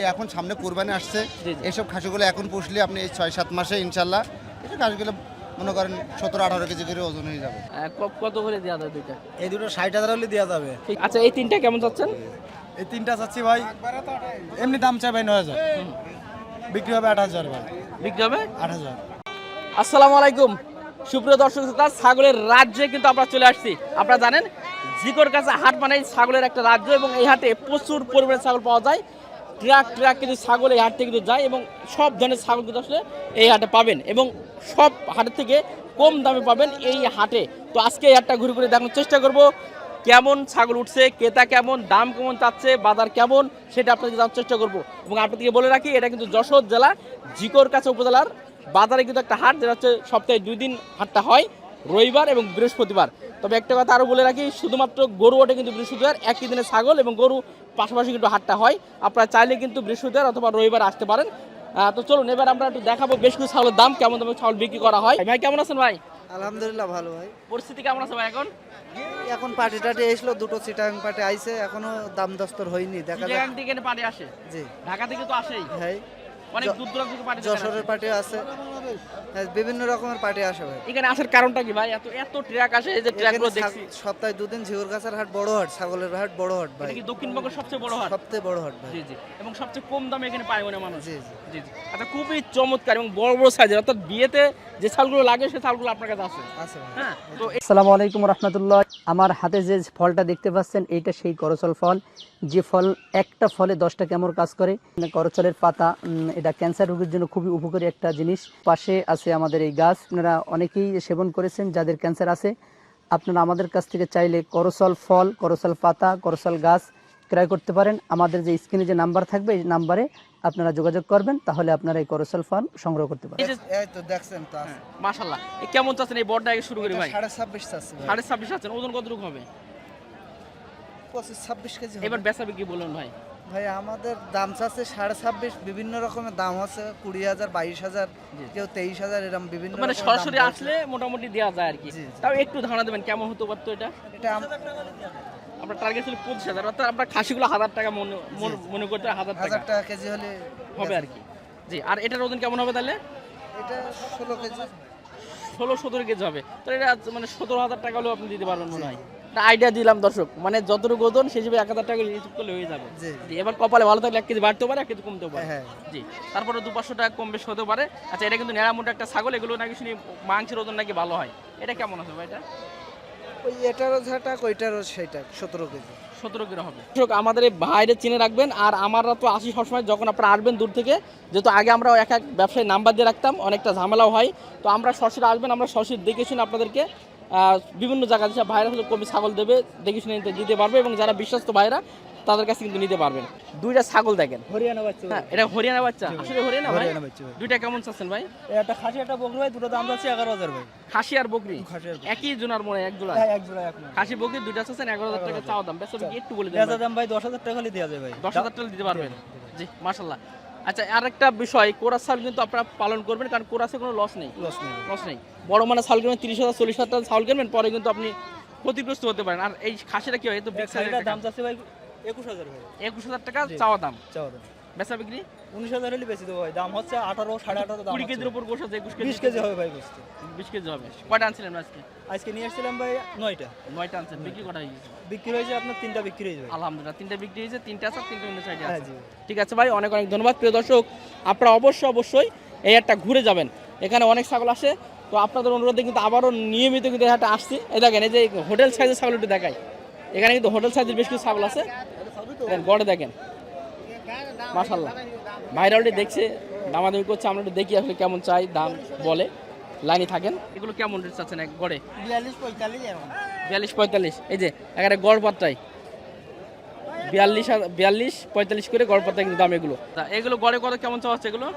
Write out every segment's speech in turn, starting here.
এই এখন সামনে কোরবানি আসছে। এইসব খাসিগুলো এখন পুষলে আপনি এই ছয় সাত মাসে ইনশাল্লাহ এই খাসিগুলো মনে করেন সতেরো আঠারো কেজি করে ওজন হয়ে যাবে। কত করে দেওয়া যায় দুইটা? এই দুটো ষাট হাজার হলে দেওয়া যাবে। আচ্ছা এই তিনটা কেমন চাচ্ছেন এই তিনটা চাচ্ছি ভাই এমনি দাম চাই ভাই নয় হাজার। বিক্রি হবে আট হাজার ভাই। বিক্রি হবে? আট হাজার। আসসালামু আলাইকুম। সুপ্রিয় দর্শক শ্রোতা ছাগলের রাজ্যে কিন্তু আমরা চলে আসছি। আপনারা জানেন জিকোর কাছে হাট মানে ছাগলের একটা রাজ্য এবং এই হাটে প্রচুর পরিমাণে ছাগল পাওয়া যায়। ট্রাক ট্রাক কিন্তু ছাগল এই হাট থেকে কিন্তু যায় এবং সব ধরনের ছাগল কিন্তু আসলে এই হাটে পাবেন এবং সব হাটের থেকে কম দামে পাবেন এই হাটে। তো আজকে এই হাটটা ঘুরে ঘুরে দেখানোর চেষ্টা করব, কেমন ছাগল উঠছে, ক্রেতা কেমন, দাম কেমন চাচ্ছে, বাজার কেমন, সেটা আপনাদের জানার চেষ্টা করব। এবং আপনাদেরকে বলে রাখি, এটা কিন্তু যশোর জেলা জিকোর কাছে উপজেলার বাজারে কিন্তু একটা হাট, যেটা হচ্ছে সপ্তাহে দুই দিন হাটটা হয়, রবিবার এবং বৃহস্পতিবার। তবে একটা কথা আরও বলে রাখি শুধুমাত্র গরু ওঠে কিন্তু বৃহস্পতিবার একই দিনে ছাগল এবং গরু পাশাপাশি কিন্তু হাটটা হয়। আপনারা চাইলে কিন্তু বৃহস্পতিবার অথবা রবিবার আসতে পারেন। তো চলুন এবার আমরা একটু দেখাবো বেশ কিছু ছাগলের দাম কেমন দামে ছাগল বিক্রি করা হয়। ভাই কেমন আছেন ভাই? আলহামদুলিল্লাহ ভালো ভাই। পরিস্থিতি কেমন আছে ভাই এখন? এখন পার্টি টাটি এসলো দুটো চিটাং পার্টি আইছে এখনও দাম দস্তর হয়নি দেখা যাক। থেকে পানি আসে? জি। ঢাকা থেকে তো আসেই। ভাই অনেক দূর দূরান্ত থেকে পানি যশোরের পার্টি আছে। বিভিন্ন রকমের পার্টি আসে ভাই। এখানে আসার কারণটা কি ভাই? এত এত ট্রাক আসে এই যে ট্রাকগুলো দেখছি। সপ্তাহে দুদিন ঝিউর গাছের হাট বড় হাট ছাগলের হাট বড় হাট ভাই। এটা কি দক্ষিণবঙ্গের সবচেয়ে বড় হাট? সবচেয়ে বড় হাট ভাই। জি জি। এবং সবচেয়ে কম দামে এখানে পায় মনে মানুষ। জি জি। জি জি। আচ্ছা খুবই চমৎকার এবং বড় বড় সাইজের অর্থাৎ বিয়েতে যে চালগুলো লাগে সেই চালগুলো আপনার কাছে আছে? আছে হ্যাঁ তো আসসালামু আলাইকুম রহমতুল্লাহ। আমার হাতে যে ফলটা দেখতে পাচ্ছেন এইটা সেই করচল ফল। যে ফল একটা ফলে দশটা কেমন কাজ করে? করচলের পাতা এটা ক্যান্সার রোগের জন্য খুবই উপকারী একটা জিনিস। পাশে আছে আমাদের এই গাছ। আপনারা অনেকেই সেবন করেছেন যাদের ক্যান্সার আছে। আপনারা আমাদের কাছ থেকে চাইলে করচল ফল করচল পাতা করচল গাছ ক্রয় করতে পারেন। আমাদের যে স্ক্রিনে যে নাম্বার থাকবে এই নাম্বারে আপনারা যোগাযোগ করবেন তাহলে আপনারা এই করসল ফল সংগ্রহ করতে পারেন এই তো দেখছেন তো আছে। মাশাল্লাহ এই কেমন চাচ্ছেন এই বড়টা আগে শুরু করি ভাই? সাড়ে ছাব্বিশ চাচ্ছে ভাই। সাড়ে ছাব্বিশ আছেন ওজন কতটুকু হবে? পঁচিশ ছাব্বিশ কেজি এবার বেচা বিক্রি বলুন ভাই? ভাই আমাদের দাম চাচ্ছে সাড়ে ছাব্বিশ বিভিন্ন রকমের দাম আছে কুড়ি হাজার বাইশ হাজার। কেউ তেইশ হাজার এরকম বিভিন্ন মানে সরাসরি আসলে মোটামুটি দেওয়া যায় আর কি। তাও একটু ধারণা দেবেন কেমন হতে পারতো এটা? এটা আপনার টার্গেট ছিল পঁচিশ হাজার অর্থাৎ আপনার খাসিগুলো হাজার টাকা মনে মনে- মনে করতে হাজার হাজার টাকা। কেজি হলে হবে আর কি। জি আর এটার ওজন কেমন হবে তাহলে? এটা ষোলো কেজি। ষোলো সতেরো কেজি হবে তো এটা মানে সতেরো হাজার টাকা হলেও আপনি দিতে পারবেন মনে হয়। আইডিয়া দিলাম দর্শক। মানে যতটুকু ওজন সেই হিসেবে এক হাজার টাকা রিসিভ করলে হয়ে যাবে। জি। এবার কপালে ভালো থাকলে এক কেজি বাড়তেও পারে এক কেজি কমতেও পারে। হ্যাঁ। জি তারপরে দু পাঁচশো টাকা কম বেশি হতে পারে। আচ্ছা এটা কিন্তু নেড়ামোটা একটা ছাগল এগুলো নাকি শুনি মাংসের ওজন নাকি ভালো হয়? এটা কেমন আছে ভাই এটা? ওই এটারও ঝাঁটা ওইটারও সেইটা সতেরো কেজি। সতেরো কিলো হবে। আমাদের ভাইরে চিনে রাখবেন, আর আমরা তো আসি সবসময় যখন আপনারা আসবেন দূর থেকে, যেহেতু আগে আমরা এক এক ব্যবসায়ী নাম্বার দিয়ে রাখতাম, অনেকটা ঝামেলাও হয়। তো আমরা সরাসরি আসবেন, আমরা সরাসরি দেখে আপনাদেরকে বিভিন্ন জায়গা যেসব ভাইরা হলে কবি ছাগল দেবে, দেখে শুনে দিতে পারবে, এবং যারা বিশ্বস্ত ভাইরা তাদের কাছে কিন্তু নিতে পারবেন। দুইটা ছাগল দেখেন। হরিয়ানা বাচ্চা। হ্যাঁ এটা হরিয়ানা বাচ্চা? আসলে হরিয়ানা ভাই? হরিয়ানা বাচ্চা। দুইটা কেমন চাচ্ছেন ভাই? একটা খাসি একটা বকরি ভাই দুটো দাম যাচ্ছে এগারো হাজার ভাই। খাসি আর বকরি। একই জোনার মনে এক জোড়া হ্যাঁ এক জোড়া খাসি বকরি দুইটা চাচ্ছেন এগারো হাজার টাকা চাওয়া দাম। বেসা একটু বলে দেন দাম ভাই দশ হাজার টাকা হলে দেওয়া যায় ভাই। দশ হাজার টাকা দিতে পারবেন? জি মাশাল্লাহ আচ্ছা আর একটা বিষয় কোরাস চাল কিন্তু আপনারা পালন করবেন কারণ কোরাসে কোনো লস নেই। লস নেই লস নেই। বড় মানে চাল কিনবেন তিরিশ হাজার চল্লিশ হাজার টাকা চাউল কিনবেন পরে কিন্তু আপনি ক্ষতিগ্রস্ত হতে পারেন। আর এই খাসিটা কি হয়? তো দাম যাচ্ছে ভাই একুশ হাজার ভাই। একুশ হাজার টাকা চাওয়া দাম? চাওয়া দাম। বেচা বিক্রি? উনিশ হাজার হলে বেশি দেবো ভাই। দাম হচ্ছে আঠারো সাড়ে আঠারো দাম কুড়ি কেজির উপর আছে একুশ কেজি বিশ কেজি হবে ভাই বিশ কেজি হবে। কয়টা আনছিলেন আজকে? আজকে নিয়ে এসেছিলাম ভাই নয়টা। নয়টা আনছেন। বিক্রি কটা হয়ে গেছে? বিক্রি হয়েছে আপনার তিনটা বিক্রি হয়েছে আলহামদুলিল্লাহ তিনটা বিক্রি হয়েছে তিনটা আছে তিনটা অন্য সাইডে হ্যাঁ আছে। ঠিক আছে ভাই অনেক অনেক ধন্যবাদ। প্রিয় দর্শক আপনারা অবশ্যই অবশ্যই এই একটা ঘুরে যাবেন। এখানে অনেক ছাগল আসে। তো আপনাদের অনুরোধে কিন্তু আবারও নিয়মিত কিন্তু একটা আসছি। এই দেখেন এই যে হোটেল সাইজের ছাগল একটু দেখাই। এখানে কিন্তু হোটেল সাইজের বেশ কিছু ছাগল আছে। গড়ে দেখেন। মাশাল্লাহ ভাইরা অলরেডি দেখছে দামাদামি করছে আমরা একটু দেখি আসলে কেমন চাই দাম বলে। লাইনে থাকেন। এগুলো কেমন রেট চাচ্ছেন এক গড়ে? বিয়াল্লিশ পঁয়তাল্লিশ বিয়াল্লিশ পঁয়তাল্লিশ। এই যে এখানে গড় পাত্রাই বিয়াল্লিশ বিয়াল্লিশ পঁয়তাল্লিশ করে গড় পাত্রা কিন্তু দাম এগুলো। তা এগুলো গড়ে কত কেমন চাওয়া হচ্ছে এগুলো?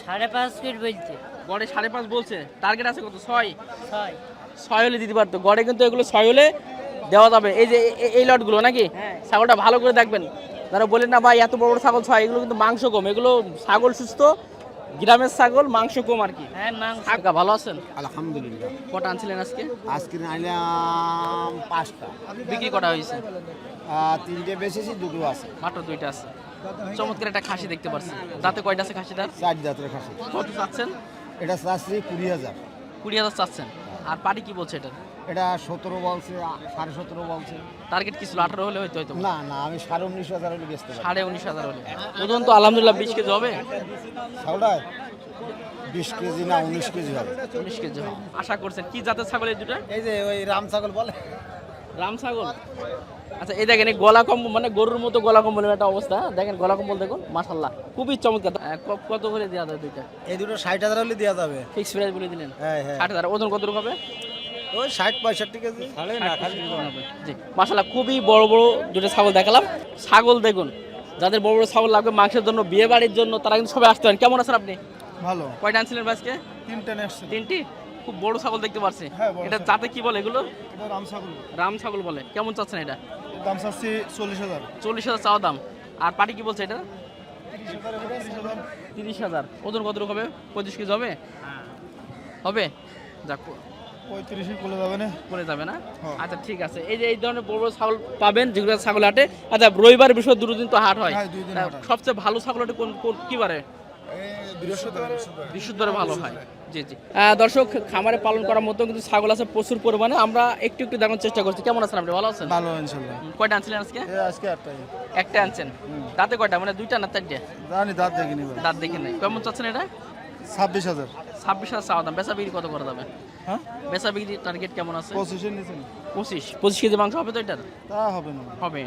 সাড়ে পাঁচ ফিট বলছে। গড়ে সাড়ে পাঁচ বলছে। টার্গেট আছে কত? ছয়? ছয়। ছয় হলে দিতে পারতো। গড়ে কিন্তু এগুলো ছয় হলে দেওয়া যাবে। এই যে এই লটগুলো নাকি? ছাগলটা ভালো করে দেখবেন। যারা বলেন না ভাই এত বড় বড় ছাগল ছয় এগুলো কিন্তু মাংস কম। এগুলো ছাগল সুস্থ গ্রামের ছাগল মাংস কম আর কি। হ্যাঁ মাংস ভালো আছেন? আলহামদুলিল্লাহ। কটা আনছিলেন আজকে? আজকে আনলাম পাঁচটা। বিক্রি কটা হয়েছে? তিনটে বেচেছি দুটো আছে। মাত্র দুইটা আছে। চমৎকার একটা খাসি দেখতে পাচ্ছি দাঁতে কয়টা আছে খাসিটার? চার জাতের খাসি। কত চাচ্ছেন? এটা চাচ্ছি কুড়ি হাজার। কুড়ি হাজার চাচ্ছেন। আর পাটি কি বলছে এটা এটা সতেরো বলছে সাড়ে সতেরো বলছে। টার্গেট কি ছিল? আঠারো হলে হয়তো হয়তো না না আমি সাড়ে উনিশ হাজার হলে বেচতে সাড়ে উনিশ হাজার হলে। ওজন তো আলহামদুলিল্লাহ বিশ কেজি হবে। ছাগলটায় বিশ কেজি না উনিশ কেজি হবে। উনিশ কেজি হবে। আশা করছেন। কি জাতের ছাগল এই দুটা? এই যে ওই রাম ছাগল বলে। রাম ছাগল? আচ্ছা এই দেখেন গলা কম্বল মানে গরুর মতো গলা কম্বলের একটা অবস্থা। দেখেন গলা কম্বল দেখুন মাশাল্লাহ খুবই চমৎকার। কত করে দেওয়া যায় দুইটা? এই দুটো ষাট হাজার হলে দেওয়া যাবে। ফিক্স প্রাইস বলে দিলেন। হ্যাঁ হ্যাঁ। ষাট হাজার। ওজন কত হবে? ওই ষাট পঁয়ষট্টি কেজি। জি। মাশাল্লাহ খুবই বড় বড় দুটো ছাগল দেখালাম। ছাগল দেখুন যাদের বড় বড় ছাগল লাগবে মাংসের জন্য বিয়ে বাড়ির জন্য তারা কিন্তু সবাই আসতে পারেন। কেমন আছেন আপনি? ভালো। কয়টা আনছিলেন আজকে? তিনটে খুব বড় ছাগল দেখতে পাচ্ছি হ্যাঁ, এটা জাতে কি বলে এগুলো? রাম ছাগল। রাম ছাগল বলে। কেমন চাচ্ছেন এটা? দাম চাচ্ছি চল্লিশ হাজার। চল্লিশ হাজার চাওয়া দাম। আর পাটি কি বলছে এটা? তিরিশ হাজার ওজন কত হবে? পঁচিশ কেজি হবে? হবে? যাক পঁয়ত্রিশে করে যাবে না? করে যাবে না? হ্যাঁ। আচ্ছা ঠিক আছে। এই যে এই ধরনের বড় বড় ছাগল পাবেন যেগুলো ছাগল হাটে আচ্ছা রবিবার বৃহস্পতি দুটো দিন তো হাট হয়। হ্যাঁ, দুই দিন তা হাট হয়। সবচেয়ে ভালো ছাগল হাটে কোন কোন কি বারে? বৃহস্পতিবার ভালো হয়। জি জি। দর্শক খামারে পালন করার মতো কিন্তু ছাগল আছে প্রচুর পরিমাণে। আমরা একটু একটু দেখানোর চেষ্টা করছি। কেমন আছেন আপনি? ভালো আছেন? ভালো কয়টা আনছিলেন আজকে? একটা আনছেন? দাঁতে কয়টা? মানে দুইটা না চারটে? জানি দাঁত দেখিনি। দাঁত দেখে নেই কেমন চাচ্ছেন এটা? ছাব্বিশ হাজার। ছাব্বিশ হাজার চাওয়া দাম। বেচা বিক্রি কত করে যাবে হ্যাঁ? বেচা বিক্রি টার্গেট কেমন আছে? পঁচিশের নিচে। পঁচিশ। পঁচিশ কেজি মাংস হবে তো এটার? তা হবে না। হবে।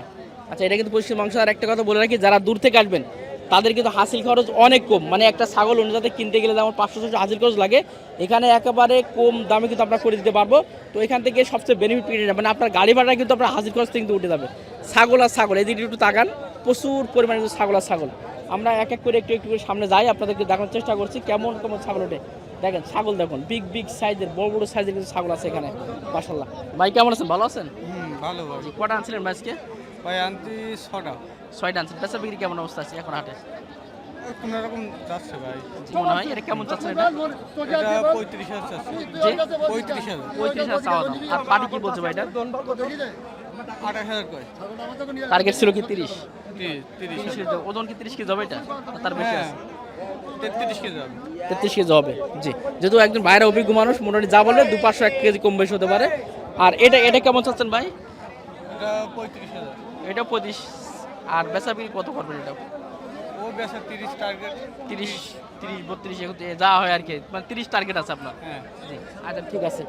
আচ্ছা এটা কিন্তু পঁচিশ মাংস। আর একটা কথা বলে রাখি যারা দূর থেকে আসবেন তাদের কিন্তু হাসিল খরচ অনেক কম। মানে একটা ছাগল অন্য জাতে কিনতে গেলে যেমন পাঁচশো ছশো হাসিল খরচ লাগে এখানে একেবারে কম দামে কিন্তু আমরা করে দিতে পারব। তো এখান থেকে সবচেয়ে বেনিফিট পেয়ে মানে আপনার গাড়ি ভাড়া কিন্তু আপনার হাসিল খরচ কিন্তু উঠে যাবে। ছাগল আর ছাগল এই দিকে একটু তাকান। প্রচুর পরিমাণে কিন্তু ছাগল আর ছাগল। আমরা এক এক করে একটু একটু করে সামনে যাই আপনাদেরকে দেখানোর চেষ্টা করছি কেমন কেমন ছাগল ওঠে। দেখেন ছাগল দেখুন বিগ বিগ সাইজের বড় বড় সাইজের কিন্তু ছাগল আছে এখানে মাসাল্লাহ ভাই কেমন আছেন? ভালো আছেন? ভালো ভালো। কটা আনছিলেন ভাই আজকে? ভাই আনতি ছটা। ছয়টা আনছেন বেচা বিক্রি কেমন অবস্থা আছে এখন হাটে? কোনো রকম যাচ্ছে ভাই। মনে হয় এটা কেমন চাচ্ছেন এটা? এটা পঁয়ত্রিশ হাজার চাচ্ছে। পঁয়ত্রিশ হাজার। পঁয়ত্রিশ হাজার চাওয়া দাম। আর পাটি কি বলছে ভাই এটা? আঠাশ হাজার কয়? টার্গেট ছিল কি তিরিশ? ওজন কি তিরিশ কেজি হবে এটা? তার বেশি হ্যাঁ। আছে। তেত্রিশ কেজি হবে তেত্রিশ কেজি হবে জি। যেহেতু একজন বাইরে অভিজ্ঞ মানুষ মোটামুটি যা বলে দু পাঁচশো এক কেজি কম বেশি হতে পারে। আর এটা এটা কেমন চাচ্ছেন ভাই? এটা পঁয়ত্রিশ হাজার। এটা পঁচিশ আর বেচা বিক্রি কত করবেন এটা? ও বেসা তিরিশ টার্গেট তিরিশ তিরিশ বত্রিশ যা হয় আর কি। মানে তিরিশ টার্গেট আছে আপনার। হ্যাঁ। জি। আচ্ছা ঠিক আছে।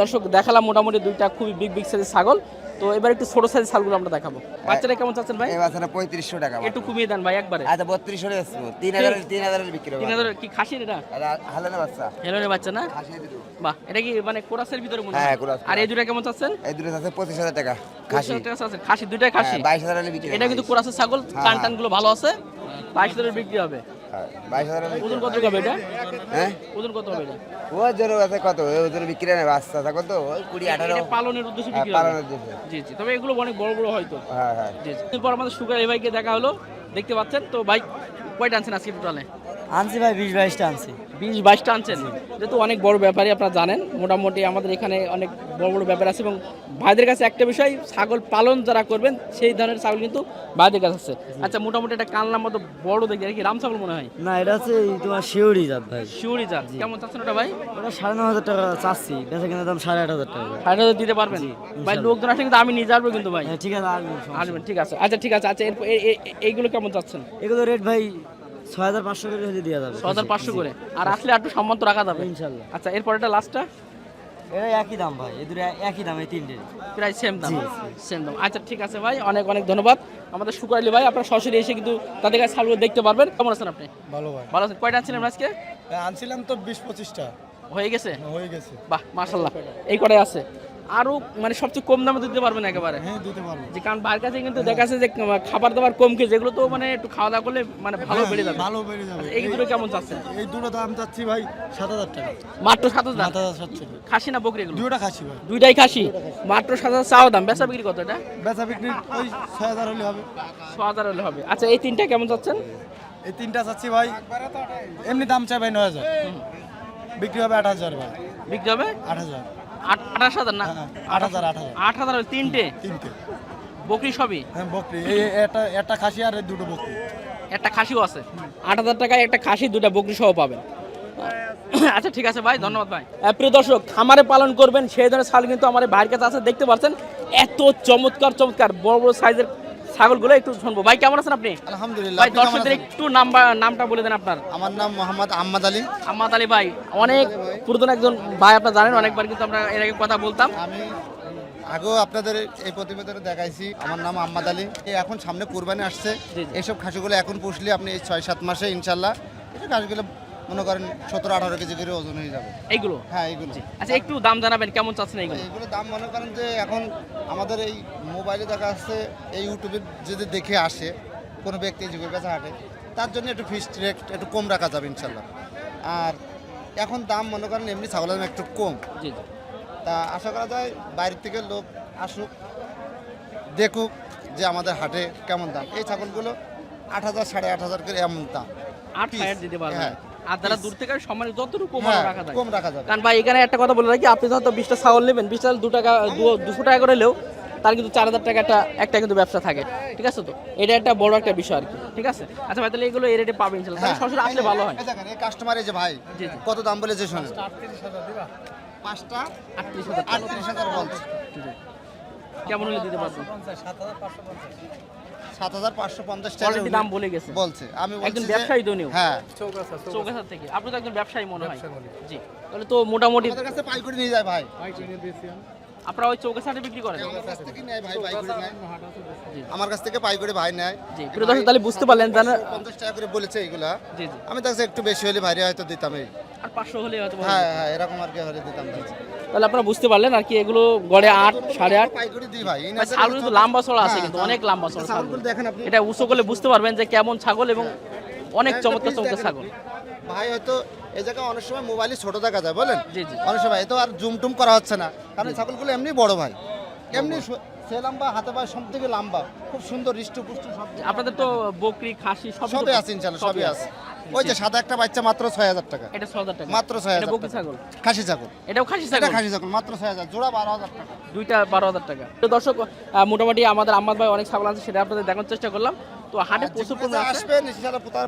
দর্শক দেখালাম মোটামুটি দুইটা খুবই বিগ বিগ সাইজের ছাগল। তো এবার একটু ছোট সাইজের ছাগলগুলো আমরা দেখাবো। কেমন চাচ্ছেন ভাই? এই বাচ্চাটা টাকা একটু কমিয়ে দেন ভাই একবারে। আচ্ছা বিক্রি হবে। কি খাসির এটা? বাচ্চা। হেলোনের বাচ্চা না? বাহ এটা কি মানে কোরাসের ভিতরে মনে হ্যাঁ, কোরাস, আর এই দুটা কেমন চাচ্ছেন? এই দুটো আছে পঁচিশ হাজার টাকা খাসি। টাকা চাচ্ছেন। খাসি দুটাই খাসি। হ্যাঁ, বাইশ হাজার হলে বিক্রি এটা কিন্তু কোরাসের ছাগল কান হ্যাঁ। টানগুলো ভালো আছে। বাইশ হাজারের বিক্রি হবে। বাইশ হাজার ওজন কত হবে এটা? হ্যাঁ? ওজন কত হবে এটা? ও জোর আছে কত? ওই বিক্রি না বাচ্চা আছে কত? ওই কুড়ি আঠারো। পালনের উদ্দেশ্যে হ্যাঁ, বিক্রি পালনের জন্য জি জি তবে এগুলো অনেক বড় বড় হয়তো হ্যাঁ হ্যাঁ। জি আমাদের সুগার ভাইকে দেখা হলো দেখতে পাচ্ছেন? তো ভাই কয়টা আনছেন আজকে টোটালে? আনছি ভাই বিশ বাইশটা আনছি। বিশ বাইশটা আনছেন? যেহেতু অনেক বড় ব্যাপারই আপনারা জানেন মোটামুটি আমাদের এখানে অনেক বড় বড় ব্যাপার আছে এবং ভাইদের কাছে একটা বিষয় ছাগল পালন যারা করবেন সেই ধরনের ছাগল কিন্তু ভাইদের কাছে আছে। আচ্ছা মোটামুটি একটা কানলার মতো বড় দেখি আর কি রাম ছাগল মনে হয়? না এটা হচ্ছে তোমার শিউরি জাত ভাই। শিউরি জাত। কেমন চাচ্ছেন ওটা ভাই? ওটা সাড়ে ন হাজার টাকা চাচ্ছি বেচা কেনার দাম সাড়ে আট হাজার টাকা। সাড়ে হাজার দিতে পারবেন? ভাই লোকজন আসলে কিন্তু আমি নিয়ে আসব কিন্তু ভাই। হ্যাঁ ঠিক আছে আসবেন ঠিক আছে। আচ্ছা ঠিক আছে। আচ্ছা এইগুলো কেমন চাচ্ছেন? এগুলো রেট ভাই ছয় হাজার পাঁচশো করে হলে দেওয়া যাবে। ছ হাজার পাঁচশো করে। আর আসলে একটু সম্মান তো রাখা যাবে। ইনশাল্লাহ। আচ্ছা এরপর এটা লাস্টটা? এটা একই দাম ভাই এ দুটো একই দাম এই তিনটে। প্রায় সেম দাম। সেম দাম। আচ্ছা ঠিক আছে ভাই অনেক অনেক ধন্যবাদ। আমাদের শুক্রালি ভাই আপনারা সরাসরি এসে কিন্তু তাদের কাছে ছাগলগুলো দেখতে পারবেন। কেমন আছেন আপনি? ভালো ভাই। ভালো আছেন। কয়টা আনছিলেন আজকে? আনছিলাম তো বিশ পঁচিশটা। হয়ে গেছে? হয়ে গেছে। বাহ মাশাল্লাহ এই কটাই আছে? আরও মানে সবচেয়ে কম দামে দিতে পারবেন একেবারে। হ্যাঁ দিতে পারব। যে কারণ বাইরের কাছে কিন্তু দেখা যাচ্ছে যে খাবার দাবার কম খেয়ে যেগুলো তো মানে একটু খাওয়া দাওয়া করলে মানে ভালো বেড়ে যাবে। ভালো বেড়ে যাবে। আচ্ছা, এই দুটো কেমন চাচ্ছেন? এই দুটো দাম চাচ্ছি ভাই সাত হাজার টাকা। মাত্র সাত হাজার? সাত হাজার সাতশো। খাসি না বকরি এগুলো? দুটোটা খাসি ভাই। দুইটাই খাসি? মাত্র সাত হাজার চাওয়া দাম। বেচা বিক্রি কত এটা? বেচা বিক্রি ওই ছয় হাজার হলে হবে। ছ হাজার হলে হবে। আচ্ছা এই তিনটা কেমন চাচ্ছেন? এই তিনটা চাচ্ছি ভাই। এমনি দাম চাই ভাই নয় হাজার। বিক্রি হবে আট হাজার ভাই। বিক্রি হবে? আট হাজার। আট আঠাশ হাজার না? হ্যাঁ, আট হাজার আট হাজার। আট হাজার তিনটে? তিনটে। বকরি সবই? হ্যাঁ বকরি। এই এই একটা একটা খাসি আর দুটো বকরি। একটা খাসিও আছে? আট হাজার টাকায় একটা খাসি দুটো বকরি সহ পাবেন। আচ্ছা ঠিক আছে ভাই ধন্যবাদ ভাই। প্রিয় দর্শক খামারে পালন করবেন সেই ধরনের শাল কিন্তু আমার বাইরের ভাইয়ের কাছে আছে দেখতে পাচ্ছেন? এত চমৎকার চমৎকার বড় বড় সাইজের ছাগলগুলো একটু শুনব। ভাই কেমন আছেন আপনি? আলহামদুলিল্লাহ ভাই দর্শকদের একটু নাম্বার নামটা বলে দেন আপনার। আমার নাম মোহাম্মদ আহমদ আলী। আহমাদ আলী ভাই অনেক পুরাতন একজন ভাই আপনার জানেন অনেকবার কিন্তু আমরা এর আগে কথা বলতাম। আমি আগেও আপনাদের এই প্রতিবেদনে দেখাইছি আমার নাম আহমদ আলী। এই এখন সামনে কুরবানি আসছে। এইসব খাসিগুলো এখন পুষলে আপনি এই ছয় সাত মাসে ইনশাল্লাহ এই খাসিগুলো মনে করেন সতেরো আঠারো কেজি করে ওজন হয়ে যাবে। এইগুলো? হ্যাঁ এইগুলো। আচ্ছা একটু দাম জানাবেন কেমন চাচ্ছেন এইগুলো? এগুলো দাম মনে করেন যে এখন আমাদের এই মোবাইলে দেখা যাচ্ছে এই ইউটিউবে যদি দেখে আসে কোনো ব্যক্তি যুগের কাছে হাঁটে তার জন্য একটু ফিক্সড রেট একটু কম রাখা যাবে ইনশাল্লাহ। আর এখন দাম মনে করেন এমনি ছাগলের দাম একটু কম। জি তা আশা করা যায় বাইরের থেকে লোক আসুক দেখুক যে আমাদের হাটে কেমন দাম। এই ছাগলগুলো আট হাজার সাড়ে আট হাজার করে এমন দাম। আট হাজার দিতে পারবেন। হ্যাঁ। আর যারা দূর থেকে সম্মানিত যতটুকু কম হ্যাঁ রাখা যায়। কম রাখা যাবে। কারণ ভাই এখানে একটা কথা বলে রাখি আপনি হয়তো বিশটা ছাগল নেবেন বিশটা দু টাকা দু- দুশো টাকা করে হলেও তার কিন্তু চার হাজার টাকা একটা একটা কিন্তু ব্যবসা থাকে। ঠিক আছে তো? এটা একটা বড় একটা বিষয় আর কি। ঠিক আছে? আচ্ছা ভাই তাহলে এগুলো এই রেটে পাবেন ইনশাল্লাহ তাহলে সরাসরি আসলে ভালো হয়। এই দেখেন এই কাস্টমার এই যে ভাই জি, জি। কত দাম বলে যে শোনেন পাঁচটা? আটত্রিশ হাজার টাকা। আটত্রিশ হাজার বলছে। কেমন হলে দিতে পারবেন? সাত হাজার পাঁচশো পঞ্চাশ টাকা দাম বলে গেছে। বলছে। আমি একজন ব্যবসায়ী তো উনিও। হ্যাঁ। চৌকাছা থেকে। আপনি তো একজন ব্যবসায়ী মনে হয়। জি। তাহলে তো মোটামুটি আমাদের কাছে পাইকারি নিয়ে যায় ভাই। আপনারা ওই চৌকাছাটে বিক্রি করেন? আমার কাছ থেকে নেয় পাইকারি নেয়। জি। আমার কাছ থেকে পাইকারি ভাই নেয়। জি। প্রিয় দর্শক তাহলে বুঝতে পারলেন পঞ্চাশ টাকা করে বলেছে এইগুলা জি জি। আমি তার একটু বেশি হলে ভাইরে হয়তো দিতাম এই। আর পাঁচশো হলে হয়তো হ্যাঁ হ্যাঁ এরকম আর কি হলে দিতাম। তাহলে আপনারা বুঝতে পারলেন আর কি এগুলো গড়ে আট সাড়ে আট। ছাগল কিন্তু লম্বা ছড়া আছে হ্যাঁ, কিন্তু হ্যাঁ। অনেক লম্বা ছড়া ছাগল। দেখেন এটা উঁচু করলে বুঝতে পারবেন যে কেমন ছাগল এবং অনেক চমৎকার চমৎকার ছাগল। ভাই হয়তো এই জায়গায় অনেক সময় মোবাইলে ছোট দেখা যায় বলেন? জি, জি। অনেক সময় এ তো আর জুম টুম করা হচ্ছে না কারণ ছাগলগুলো এমনি বড় ভাই। এমনি সু- লম্বা হাতে পায়ে সব থেকে লম্বা। খুব সুন্দর হৃষ্ট পুষ্ট সব আপনাদের তো বকরি খাসি সব সবই আছে ইনশাল্লাহ সবই আছে। ওই যে সাদা একটা বাচ্চা মাত্র ছয় হাজার টাকা। এটা ছ হাজার টাকা। মাত্র ছয় হাজার বকরি ছাগল? খাসি ছাগল। এটাও খাসি এটা ছাগল? খাসি ছাগল মাত্র ছয় হাজার। জোড়া বারো হাজার টাকা। দুইটা বারো হাজার টাকা। তো দর্শক মোটামুটি আমাদের আম্মাদ ভাই অনেক ছাগল আছে সেটা আপনাদের দেখার চেষ্টা করলাম। তো হাটে প্রচুর পরিমাণে আসবেন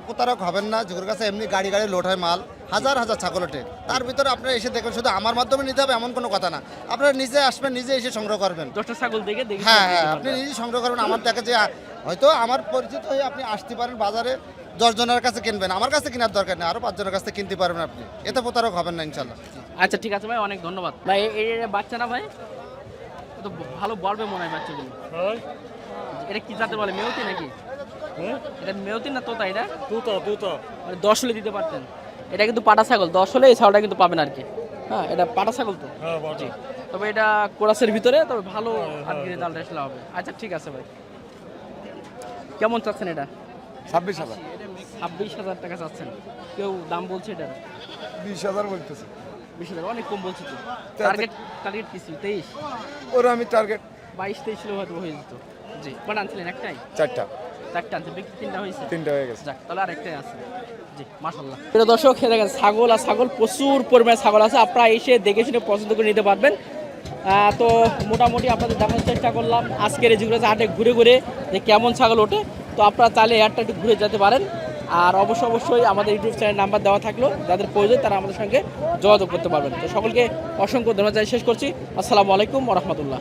প্রতারক হবেন না যেগুলোর কাছে এমনি গাড়ি গাড়ি লোড হয় মাল হাজার হাজার ছাগল ওঠে তার ভিতরে আপনারা এসে দেখবেন শুধু আমার মাধ্যমে নিতে হবে এমন কোনো কথা না। আপনারা নিজে আসবেন নিজে এসে সংগ্রহ করবেন। দশটা ছাগল দেখে দেখে হ্যাঁ হ্যাঁ আপনি নিজে সংগ্রহ করবেন আমার দেখে যে হয়তো আমার পরিচিত হয়ে আপনি আসতে পারেন বাজারে দশ জনের কাছে কিনবেন আমার কাছে কেনার দরকার নেই আরও পাঁচজনের কাছে কিনতে পারবেন আপনি। এতে প্রতারক হবেন না ইনশাল্লাহ আচ্ছা ঠিক আছে ভাই অনেক ধন্যবাদ। ভাই এই বাচ্চা না ভাই? তো ভালো বলবে মনে হয় বাচ্চাগুলো। এটা কি জাতের বলে মেয়তি নাকি? এটা মেয়তি না তোতা এটা? দুটো দুটো মানে দশ হলে দিতে পারতেন। এটা কিন্তু পাটা ছাগল দশ হলে এই ছাগলটা কিন্তু পাবেন আর কি। হ্যাঁ এটা পাটা ছাগল তো? তবে এটা কোরাসের ভিতরে তবে ভালো রেজাল্ট আসলে হবে। আচ্ছা ঠিক আছে ভাই। কেমন চাচ্ছেন এটা? ছাব্বিশ হাজার। ছাব্বিশ হাজার টাকা চাচ্ছেন। কেউ দাম বলছে এটার? বিশ হাজার বলতেছে। বিশ হাজার অনেক কম বলছে তো। টার্গেট টার্গেট কি ছিল? তেইশ? ওরা আমি টার্গেট বাইশ তেইশ হয়তো হয়ে যেত। জি কটা আনছিলেন একটাই? চারটা। চারটা আনছে বিক্রি তিনটা হয়েছে। তিনটা হয়ে গেছে। যাক তাহলে আরেকটাই আছে। প্রিয় দর্শক দেখেন ছাগল আর ছাগল প্রচুর পরিমাণে ছাগল আছে। আপনারা এসে দেখে শুনে পছন্দ করে নিতে পারবেন। তো মোটামুটি আপনাদের দেখানোর চেষ্টা করলাম। আজকের এই হাটে ঘুরে ঘুরে যে কেমন ছাগল ওঠে তো আপনারা চাইলে হাটটা একটু ঘুরে যেতে পারেন। আর অবশ্যই অবশ্যই আমাদের ইউটিউব চ্যানেল নাম্বার দেওয়া থাকল যাদের প্রয়োজন তারা আমাদের সঙ্গে যোগাযোগ করতে পারবেন। তো সকলকে অসংখ্য ধন্যবাদ শেষ করছি। আসসালামু আলাইকুম রহমতুল্লাহ।